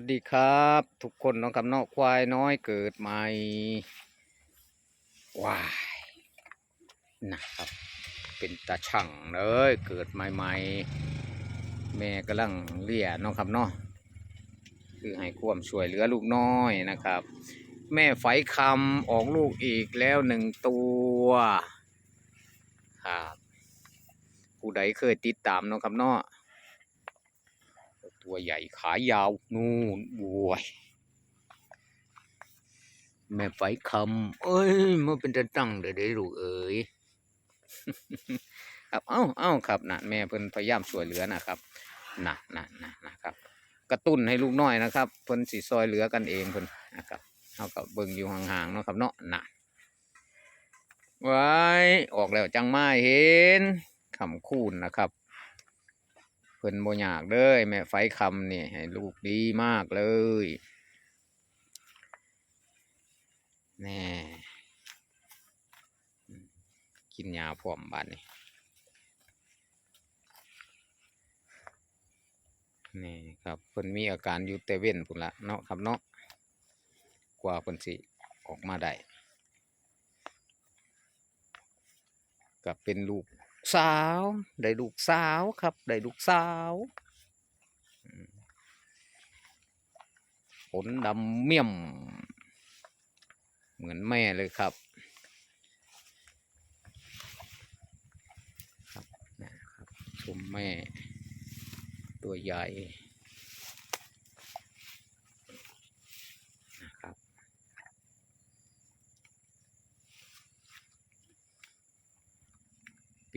วัสดีครับ ทุกคนน้องคำนอกควายน้อยเกิดใหม่ว้ายนะครับ เป็นตาช่างเลยเกิดใหม่ๆแม่กำลังเลี้ยน้องคำเนอกคือให้ความช่วยเหลือลูกน้อยนะครับ แม่ไฝคำออกลูกอีกแล้วหนึ่งตัวครับผู้ใดเคยติดตามน้องคำเนอ ตัวใหญ่ขายาว นู่นบวยแม่ไฟคำเอ้ยมันเป็นจะตั้งเดี๋ยวได้ลูกเอ้ยครับเอ้าเอ้าครับนะแม่เพิ่นพยายามช่วยเหลือนะครับนะนะนะนะครับ กระตุ้นให้ลูกน้อยนะครับเพิ่นสิซอยเหลือกันเองเพิ่นนะครับเท่ากับเบิ่งอยู่ห่างๆเนาะครับเนาะนะไว้ออกแล้วจังไมาเห็นคำคูณนะครับ เพิ่นบ่อยากเด้ยแม่ไฟคำนี่ให้ลูกดีมากเลยแน่กินยาพร้อมบาดนี่นี่ครับเพิ่นมีอาการอยู่แต่เว้นพุ่นละเนาะครับเนาะกว่าเพิ่นสิออกมาได้ก็เป็นลูก สาว ได้ลูกสาวครับ ได้ลูกสาวขนดำเมี่ยม เหมือนแม่เลยครับครับนะครับชมแม่ตัวใหญ่นะครับ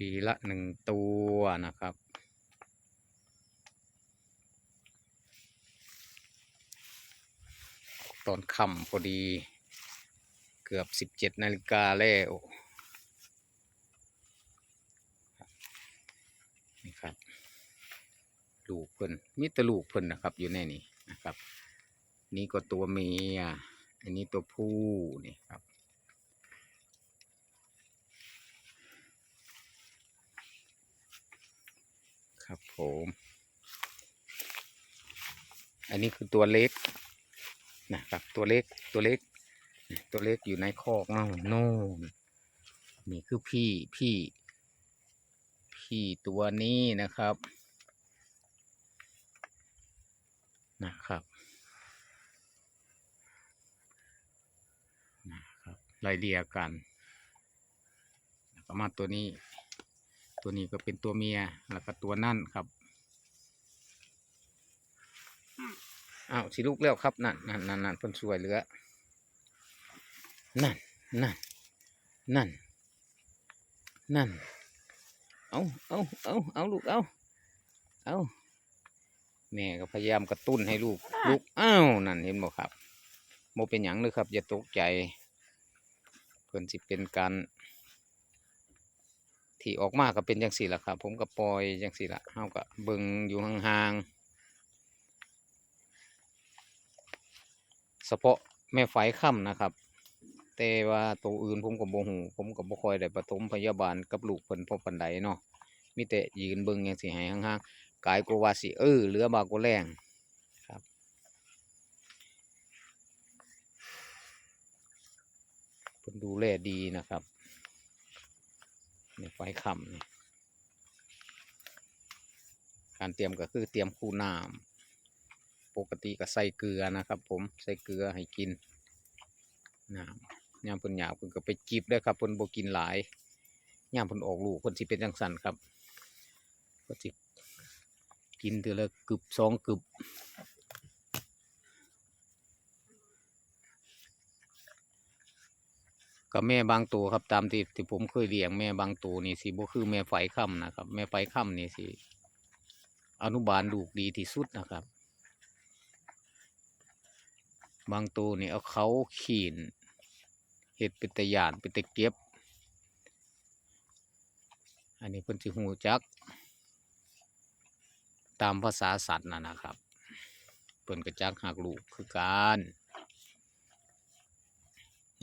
ปีละหนึ่งตัวนะครับตอนค่ำพอดี เกือบสิบเจ็ดนาฬิกาแล้วนี่ครับ ลูกเพิ่นมีแต่ลูกเพิ่นนะครับอยู่ในนี้นะครับ นี่ก็ตัวเมียอันนี้ตัวผู้นี่ครับ ครับผม อันนี้คือตัวเล็กนะครับตัวเล็กตัวเล็ก ตัวเล็กอยู่ในคอกเนาโน่นนี่คือพี่พี่ พี่ตัวนี้นะครับนะครับนะครับไล่เลียกันแล้วก็มาตัวนี้ ตัวนี้ก็เป็นตัวเมียแล้วก็ตัวนั่นครับอ้าวสิลูกแล้วครับนั่นนั่นนั่นนั่นเพิ่นสวยเหลือนั่นนั่นนั่นนั่นเอาเอาเอาเอาลูกเอาเอาแม่ก็พยายามกระตุ้นให้ลูกลูกอ้าวนั่นเห็นบ่ครับโมเป็นหยังเลยครับอย่าตกใจเพิ่นสิเป็นการ ที่ออกมาก็เป็นจังสี่ละครับ ผมก็ปล่อยจังสี่ละเฮาก็เบิ่งอยู่ห่างๆเฉพาะแม่ไฟค่ำนะครับ แต่ว่าตัวอื่นผมก็บ่ฮู้ผมก็บ่คอยได้ปฐมพยาบาลกับลูกเพิ่นพอปานใดเนาะมีแต่ยืนเบิ่งจังซี่ให้ห่างๆกายกว่าสิเออเหลือบากก็แรงครับเพิ่นดูแลดีนะครับ นี่ไฟคำนี่การเตรียมก็คือเตรียมคูน้ำปกติก็ใส่เกลือนะครับ ผมใส่เกลือให้กินน้ำยามเพิ่นอยากเพิ่นก็ไปจิบได้ครับเพิ่นบ่กินหลายยามเพิ่นออกลูกเพิ่นสิเป็นจังซั่นครับเพิ่นสิกินเทื่อละกึบสองกึบ ก็แม่บางตัวครับตามที่ที่ผมเคยเลี้ยงแม่บางตัวนี่สิบ่คือแม่ไฟค่ำนะครับ แม่ไฟค่ำนี่สิอนุบาลลูกดีที่สุดนะครับ บางตัวนี่เอาเขาขีนเห็ดเป็นตะยานเป็นตะเก็บ อันนี้เพิ่นสิหูจัก ตามภาษาสัตว์นะนะครับเพิ่นก็จักหักลูกคือการ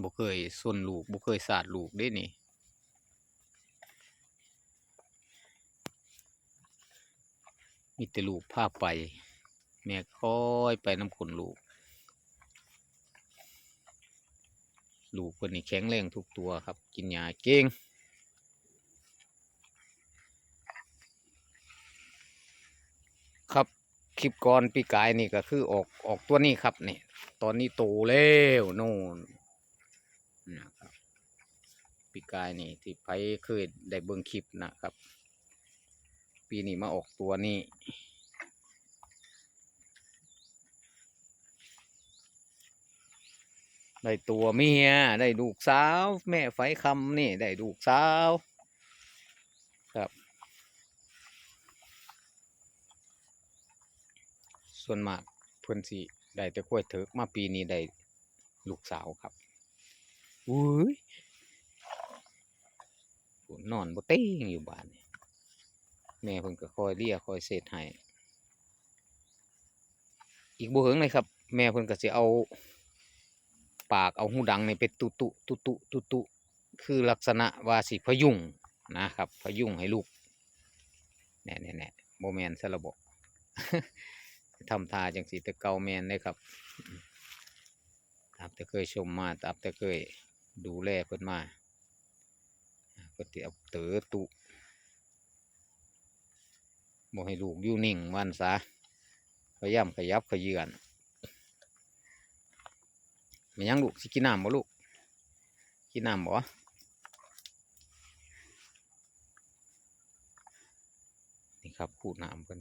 บ่เคยส่วนลูกบ่เคยสาดลูกเด้นี่มีแต่ลูกพาไป แม่ค่อยไปน้ำขุนลูก ลูกคนนี้แข็งแรงทุกตัวครับ กินยาเก่งครับคลิปก่อนปีกายนี่ก็คือออกออกตัวนี้ครับนี่ตอนนี้โตแล้วโน่น ปีกายนี่ที่ไปเคยได้เบิ่งคลิปนะครับ ปีนี้มาออกตัวนี้ได้ตัวเมียได้ลูกสาว แม่ไฟคำนี่ได้ลูกสาวครับส่วนมากเพื่อนสิได้แต่กล้วยเถิกมาปีนี้ได้ลูกสาวครับอุ้ย นอนบ่เต้งอยู่บ้านนี่แม่เพิ่นก็คอยเลี้ยคอยเสร็จให้อีกบ่เหิงเลยครับ แม่เพิ่นก็สิเอา ปากเอาหูดังนี่ไปตุตุตุตุตุตุคือลักษณะว่าสิพยุงนะครับ พยุงให้ลูกแน่แน่แน่โมแมนซะระบบทำทาจังสีแต่เกาแมนเลยครับอืมตามแต่เคยชมมาตามแต่เคยดูแลเพิ่นมา อ่าเพิ่นสิเอาเต๋อตุบ่ให้ลูกอยู่นิ่งวันซะพยายามขยับขยื่นมันยังลูกสิกินน้ำบ่ลูกกินน้ำบ่นี่ครับขูดน้ำเพิ่น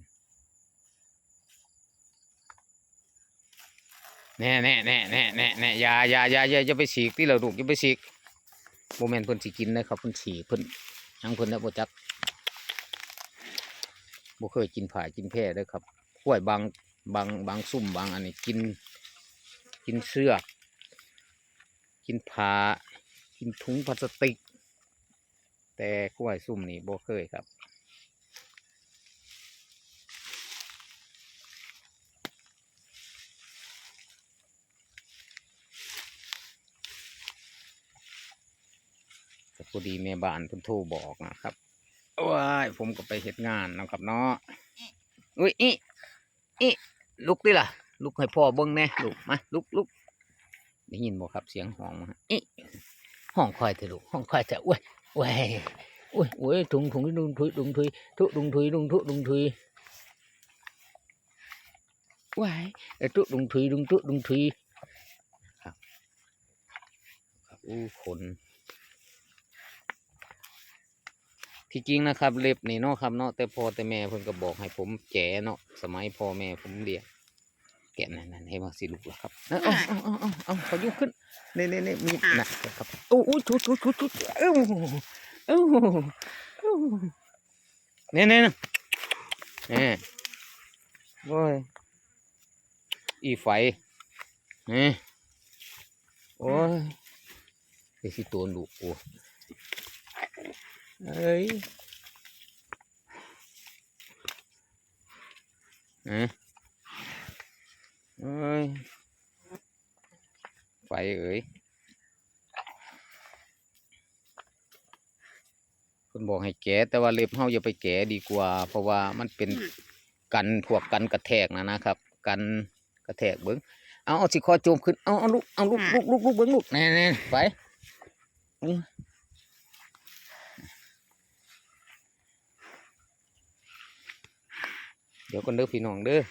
แน่แน่แน่แน่แน่แน่ยายายายาอย่าไปฉีกที่เราลูกอย่าไปฉีก โมเมนเพิ่นสิกินนะครับเพิ่นฉีเพิ่นยังเพิ่นได้บ่จักบ่เคยกินผ่ากินแพร่เด้ครับกล้วยบางบางบางซุ่มบางอันนี้กิน กินเสื้อกกินผ้ากินถุงพลาสติก แต่กล้วยซุ่มนี่บ่เคยครับ พอดีแม่บ้านเพิ่นโทรบอกนะครับว้ายผมก็ไปเฮ็ดงานนะครับเนาะอุ้ยอีอีลุกดิล่ะ ลุกให้พ่อเบิ่งแน่ลุกมาลุกลุกได้ยินบ่ครับเสียงห้องมาอีห้องคอยเถอะลูกห้องคอยเถอะอุ้ยอุ้ยอุ้ยอุ้ยถุงถุงดุงถุยดุงถุยทุดุงถุยดุงทุดุงถุยว้ายเอ้ทุดุงถุยดุงทุดุงถุยครับครับอู้ขน ที่จริงนะครับเล็บนี่เนาะครับเนาะแต่พ่อแต่แม่เพิ่นก็บอกให้ผมแก่เนาะสมัยพ่อแม่ผมเรียกแก่นั่นนั่นให้มาสิลูกละครับเอาเอาเอาเอาเอาขอยุกขึ้นนี่นี่นี่มีนะครับโอ้ยทุทุทุทุเอ้าเอ้าเอ้าเนี่ยเนี่ยเนี่ยโอ้ยอีไฟเนี่ยโอ้ยไอ้สิตัวลูกโอ้ เอ้ยเอ๊ะเอ้ยไฟเอ้ยคุณบอกให้แกะแต่ว่าเล็บเฮาอย่าไปแกะดีกว่า เพราะว่ามันเป็นกันพวกกันกระแทกนะนะครับ กันกระแทกเบิ้งเอาเอาสิคอโจมขึ้นเอาเอาลูกเอาลูกลูกลูกลูกเบิ้งลูกแน่แน่ไปอื้อ เดี๋ยวกันเด้อพี่น้องเด้อ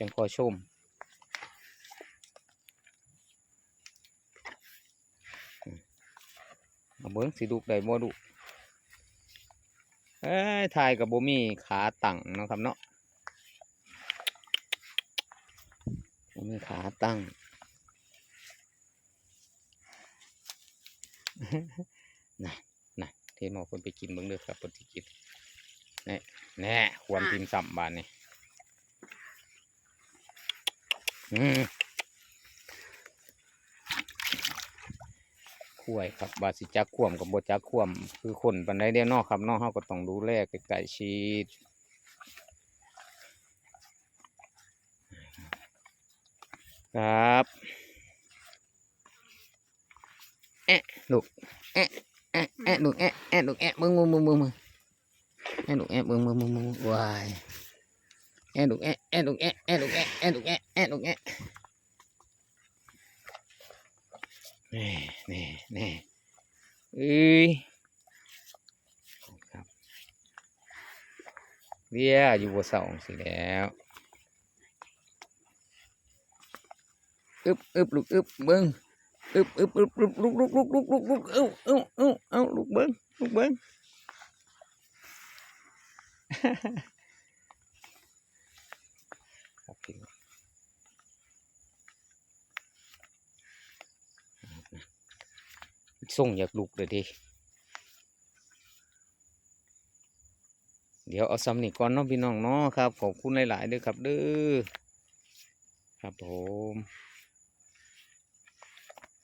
ยังคอชมเอาเบิ้งสิลูกได้บ่ลูกเอ้ยทายกับบ่มีขาตั้งนะครับเนาะบ่มีขาตั้งน่ะน่ะเทหมอคนไปกินเบิ่งเด้อครับคนที่กินแน่ แน่ควรกินสัมบานนี่อืมข่วยครับบาสิจักข่วมกับบจักข่วม คือคนปันไดเดียวนอกครับนอกเขาก็ต้องดูแลไก่ชีดครับแอะลูกแอะแอะแอะลูกแอะแอะลูกแอะมึงมึงมึงมึง แอะลูกแอะมึงมึงมึงมึงวายแอะลูกแอะแอะลูกแอะแอะลูกแอะแอะลูกแอแอะลูกแอะแน่แน่แน่เอ้ยครับเรียอยู่บนเสาสิแล้วอึบอึบลูกอึบเบิ้งอึบอึบอึบอึบลูกลูกลูกลูกลูกลูกเอ้าเอ้าเอ้าเอ้าลูกเบิ้งลูกเบิ้ง ครับพี่น้องส่งอยากลุกเลยดิเดี๋ยวเอาซ้ำนี่ก่อนเนาะพี่น้องเนาะครับ ขอบคุณหลายๆเด้อครับเด้อครับผม